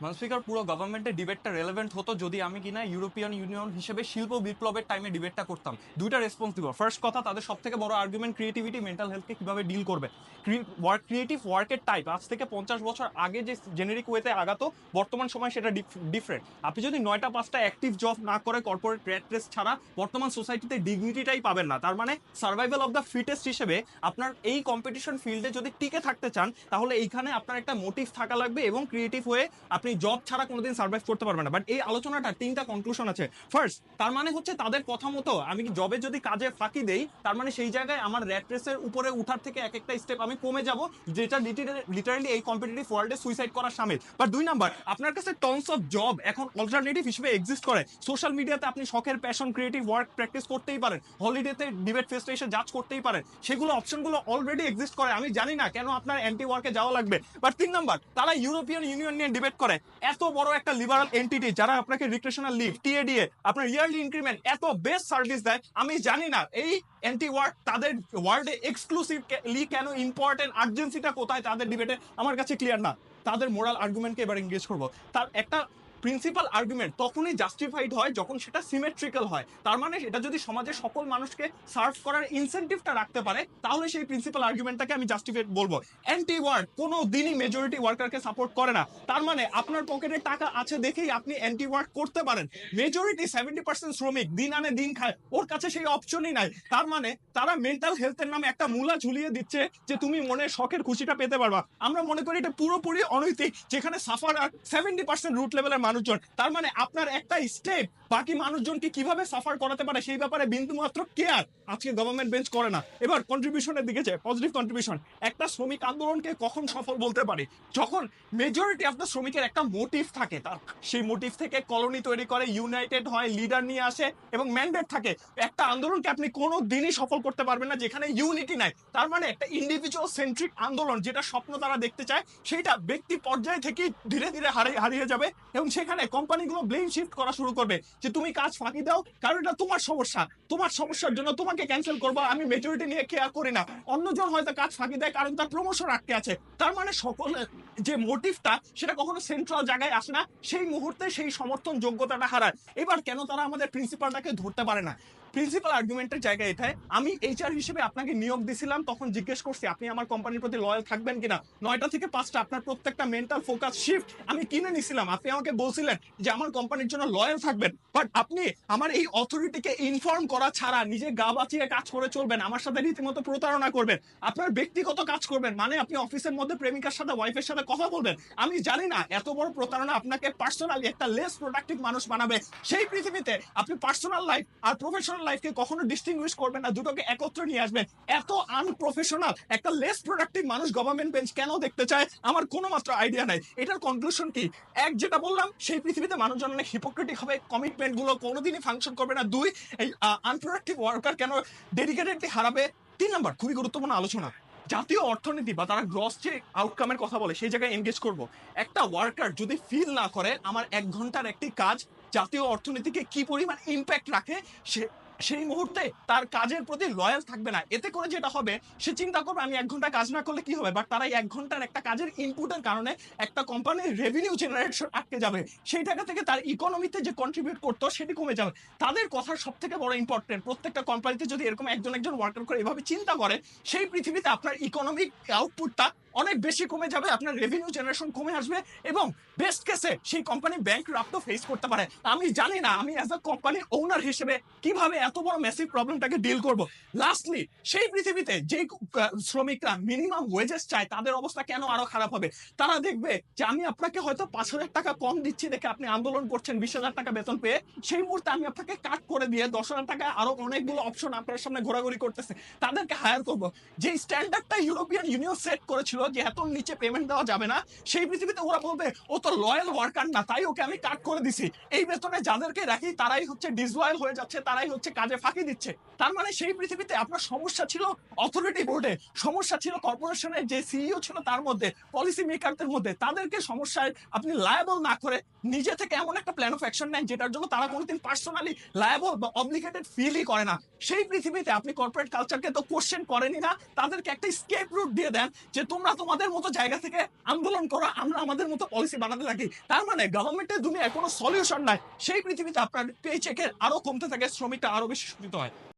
Speaker পুরো গভর্নমেন্টের ডিবেটটা relevant হতো যদি আমি কিনা ইউরোপিয়ান ইউনিয়ন হিসেবে শিল্প বিপ্লবের টাইমে ডিবেটটা করতাম। দুইটা রেসপন্স দিব। ফার্স্ট কথা, তাদের সব থেকে বড় আর্গুমেন্ট ক্রিয়েটিভিটি মেন্টাল হেলথকে কীভাবে ডিল করবে? ওয়ার্ক ক্রিয়েটিভ ওয়ার্কের টাইপ আজ থেকে পঞ্চাশ বছর আগে যে জেনেরিক ওয়েতে আগাতো, বর্তমান সময় সেটা ডিফারেন্ট আপনি যদি নয়টা, পাঁচটা অ্যাক্টিভ জব না করে কর্পোরেট রেট রেস ছাড়া, বর্তমান সোসাইটিতে ডিগনিটিটাই পাবেন না। তার মানে সার্ভাইভাল অফ দ্য ফিটেস্ট হিসেবে আপনার এই কম্পিটিশন ফিল্ডে যদি টিকে থাকতে চান, তাহলে এইখানে আপনার একটা মোটিভ থাকা লাগবে এবং ক্রিয়েটিভ হয়ে আপনি জব ছাড়া কোনোদিন সার্ভাইভ করতে পারবেন না। বাট এই আলোচনাটা তিনটা কনক্লুশন আছে। ফার্স্ট তার মানে হচ্ছে তাদের কথা মতো আমি জবে যদি কাজে ফাঁকি দেই, তার মানে সেই জায়গায় আমার র্যাট রেসের উপরে উঠার থেকে এক একটা স্টেপ আমি কমে যাব, যেটা লিটারালি এই কম্পিটিটিভ ওয়ার্ল্ডে সুইসাইড করা সামিল। বাট দুই নাম্বার আপনার কাছে টনস অফ জব এখন অল্টারনেটিভ হিসেবে এক্সিস্ট করে। সোশ্যাল মিডিয়াতে আপনি শখের প্যাশন ক্রিয়েটিভ ওয়ার্ক প্র্যাকটিস করতেই পারেন। হলিডেতে ডিবেট ফেস্টে এসে জাজ করতেই পারেন। সেগুলো অপশনগুলো অলরেডি এক্সিস্ট করে। আমি জানি না কেন আপনার অ্যান্টি ওয়ার্কে যাওয়া লাগবে। বাট তিন নাম্বার তারা ইউরোপিয়ান ইউনিয়ন নিয়ে ডিবেট করে। এত বড় একটা লিবারাল এন্টিটি যারা আপনাকে রিক্রেশনাল লিভ টিএডিএ আপনার ইয়ারলি ইনক্রিমেন্ট এত বেস্ট সার্ভিস দেয়, আমি জানি না এই অ্যান্টি ওয়ার্ড তাদের ওয়ার্ল্ডে এক্সক্লুসিভলি কেন ইম্পর্টেন্ট আর্জেন্সিটা কোথায়, তাদের ডিবেটে আমার কাছে ক্লিয়ার না। তাদের মোরাল আর্গুমেন্টকে এবার এঙ্গেজ করব। তার একটা প্রিন্সিপাল আর্গুমেন্ট তখনই জাস্টিফাইড হয় যখন সেটা সিমেট্রিক্যাল হয়। তার মানে এটা যদি সমাজের সকল মানুষকে সার্ভ করার ইনসেন্টিভটা রাখতে পারে, তাহলে সেই প্রিন্সিপাল আর্গুমেন্টটাকে আমি জাস্টিফাইড বলব। অ্যান্টি ওয়ার্ক কোনো দিনই মেজরিটি ওয়ার্কারকে সাপোর্ট করে না। তার মানে আপনার পকেটে টাকা আছে দেখেই আপনি অ্যান্টি ওয়ার্ক করতে পারেন। মেজরিটি সেভেন্টি পার্সেন্ট শ্রমিক দিন আনে দিন খায়, ওর কাছে সেই অপশনই নাই। তার মানে তারা মেন্টাল হেলথের নামে একটা মূলা ঝুলিয়ে দিচ্ছে যে তুমি মনে শখের খুশিটা পেতে পারবা। আমরা মনে করি এটা পুরোপুরি অনৈতিক, যেখানে সাফার আর সেভেন্টি পার্সেন্ট রুট লেভেলের মানুষজন। তার মানে আপনার একটা স্টেপ বাকি মানুষজনকে কীভাবে সাফার করাতে পারে সেই ব্যাপারে বিন্দু মাত্র কেয়ার আজকে গভর্নমেন্ট বেঞ্চ করে না। এবার কন্ট্রিবিউশনের দিকে যায় পজিটিভ কন্ট্রিবিউশন একটা শ্রমিক আন্দোলনকে কখন সফল বলতে পারি? যখন মেজরিটি অফ দ্য শ্রমিকের একটা মোটিভ থাকে তার। সেই মোটিভ থেকে কলোনি তৈরি করে ইউনাইটেড হয় লিডার নিয়ে আসে এবং ম্যান্ডেট থাকে। একটা আন্দোলনকে আপনি কোনো দিনই সফল করতে পারবেন না যেখানে ইউনিটি নাই। তার মানে একটা ইন্ডিভিজুয়াল সেন্ট্রিক আন্দোলন যেটা স্বপ্ন তারা দেখতে চায়, সেইটা ব্যক্তি পর্যায় থেকে ধীরে ধীরে হারিয়ে যাবে এবং সেখানে কোম্পানিগুলো ব্লেম শিফট করা শুরু করবে যে তুমি কাজ ফাঁকি দাও, কারণ এটা তোমার সমস্যা। তোমার সমস্যার জন্য তোমাকে ক্যান্সেল করব, আমি মেজরিটি নিয়ে কেয়ার করি না। অন্যজন হয়তো কাজ ফাঁকি দেয়, কারণ তার প্রমোশন আটকে আছে। তার মানে সকলের যে মোটিভটা সেটা কখনো সেন্ট্রাল জায়গায় আসে না। সেই মুহূর্তে সেই সমর্থন যোগ্যতাটা হারায়। এবার কেন তারা আমাদের প্রিন্সিপালটাকে ধরতে পারে না? প্রিন্সিপাল আর্গুমেন্টের জায়গায় এটাই। আমি এইচআর হিসেবে আপনাকে নিয়োগ দিছিলাম, তখন জিজ্ঞেস করছি, আপনি আমার কোম্পানির প্রতি লয়াল থাকবেন কিনা? নয়টা থেকে পাঁচটা, আপনার প্রত্যেকটা মেন্টাল ফোকাস শিফট আমি কিনে নিছিলাম। আপনি আমাকে বলছিলেন যে আমার কোম্পানির জন্য লয়াল থাকবেন বাট আপনি আমার এই অথরিটিকে ইনফর্ম করা ছাড়া নিজে গা বাঁচিয়ে কাজ করে চলবেন, আমার সাথে রীতিমতো প্রতারণা করবেন, আপনার ব্যক্তিগত কাজ করবেন মানে আপনি অফিসের মধ্যে প্রেমিকার সাথে ওয়াইফের সাথে কথা বলবেন। আমি জানি না, এত বড় প্রতারণা আপনাকে পার্সোনালি একটা লেস প্রোডাক্টিভ মানুষ বানাবে। সেই পৃথিবীতে আপনি পার্সোনাল লাইফ আর প্রফেশনাল লাইফকে কখনো ডিস্টিংগুইশ করবেন না, দুটোকে একত্রে নিয়ে আসবেন। এত আনপ্রফেশনাল একটা লেস প্রোডাক্টিভ মানুষ গভর্নমেন্ট বেঞ্চ কেন দেখতে চায়? আমার কোনো মাত্র আইডিয়া নাই। এটার কনক্লুশন কি? এক যেটা বললাম সেই পৃথিবীতে মানুষজন অনেক হিপোক্রেটিক হবে কমিটমেন্টগুলো কোনোদিনই ফাংশন করবে না। দুই, এই আনপ্রোডাক্টিভ ওয়ার্কার কেন ডেডিকেটেডলি হারাবে? তিন নাম্বার, খুবই গুরুত্বপূর্ণ আলোচনা। জাতীয় অর্থনীতি বা তারা গ্রস যে আউটকামের কথা বলে, সেই জায়গায় এনগেজ করব। একটা ওয়ার্কার যদি ফিল না করে, আমার এক ঘণ্টার একটি কাজ জাতীয় অর্থনীতিকে কি পরিমাণ ইম্প্যাক্ট রাখে, সে সেই মুহূর্তে তার কাজের প্রতি লয়াল থাকবে না। এতে করে যেটা হবে, সে চিন্তা করবে, আমি এক ঘণ্টা কাজ না করলে কি হবে? বাট তারা এক ঘণ্টার একটা কাজের ইনপুটের কারণে একটা কোম্পানির রেভিনিউ জেনারেশন আটকে যাবে। সেই টাকা থেকে তার ইকোনমিতে যে কন্ট্রিবিউট করতো, সেটি কমে যাবে। তাদের কথা সব থেকে বড় ইম্পর্টেন্ট প্রত্যেকটা কোম্পানিতে যদি এরকম একজন একজন ওয়ার্কার করে এভাবে চিন্তা করে, সেই পৃথিবীতে আপনার ইকোনমিক আউটপুটটা অনেক বেশি কমে যাবে, আপনার রেভিনিউ জেনারেশন কমে আসবে এবং বেস্ট কেসে সেই কোম্পানি ব্যাংক রাপ্ত ফেস করতে পারে। আমি জানি না, আমি অ্যাজ আ কোম্পানি ওনার হিসেবে কীভাবে এত বড় মেসিভ প্রবলেমটাকে ডিল করব। লাস্টলি সেই পৃথিবীতে যে শ্রমিকরা মিনিমাম ওয়েজেস চায়, তাদের অবস্থা কেন আরও খারাপ হবে? তারা দেখবে যে আমি আপনাকে হয়তো পাঁচ হাজার টাকা কম দিচ্ছি দেখে আপনি আন্দোলন করছেন, বিশ হাজার টাকা বেতন পেয়ে। সেই মুহূর্তে আমি আপনাকে কাট করে দিয়ে দশ হাজার টাকা আরও অনেকগুলো অপশন আপনার সামনে ঘোরাঘুরি করতেছে। তাদেরকে হায়ার করব। যে স্ট্যান্ডার্ডটা ইউরোপিয়ান ইউনিয়ন সেট করেছিল যে এত নিচে পেমেন্ট দেওয়া যাবে না, সেই পৃথিবীতে ওরা বলবে, ও তো লয়াল ওয়ার্কার না, তাই ওকে আমি কাট করে দিছি। এই বেতনে যাদেরকে রাখি, তারাই হচ্ছে ডিসলয়াল হয়ে যাচ্ছে, তারাই হচ্ছে কাজে ফাঁকি দিচ্ছে। তার মানে সেই পৃথিবীতে আপনার সমস্যা ছিল অথরিটি বোর্ডে সমস্যা ছিল কর্পোরেশনের যে সিইও ছিল তার মধ্যে পলিসি মেকারদের মধ্যে। তাদেরকে সমস্যায় আপনি লায়াবল না করে নিজে থেকে এমন একটা প্ল্যান অফ অ্যাকশন নেন যেটার জন্য তারা কোনোদিন পার্সোনালি লায়াবল বা অব্লিগেটেড ফিলই করে না। সেই পৃথিবীতে আপনি কর্পোরেট কালচারকে তো কোশ্চেন করেনি না। তাদেরকে একটা স্কেপ রুট দিয়ে দেন যে তোমরা তোমাদের মতো জায়গা থেকে আন্দোলন করো, আমরা আমাদের মতো পলিসি বানাতে থাকি। তার মানে গভর্নমেন্টের দুনিয়ায় কোনো সলিউশন নাই। সেই পৃথিবীতে আপনার পে চেকের আরও কমতে থাকে, শ্রমিকটা আরও বেশি শোষিত হয়।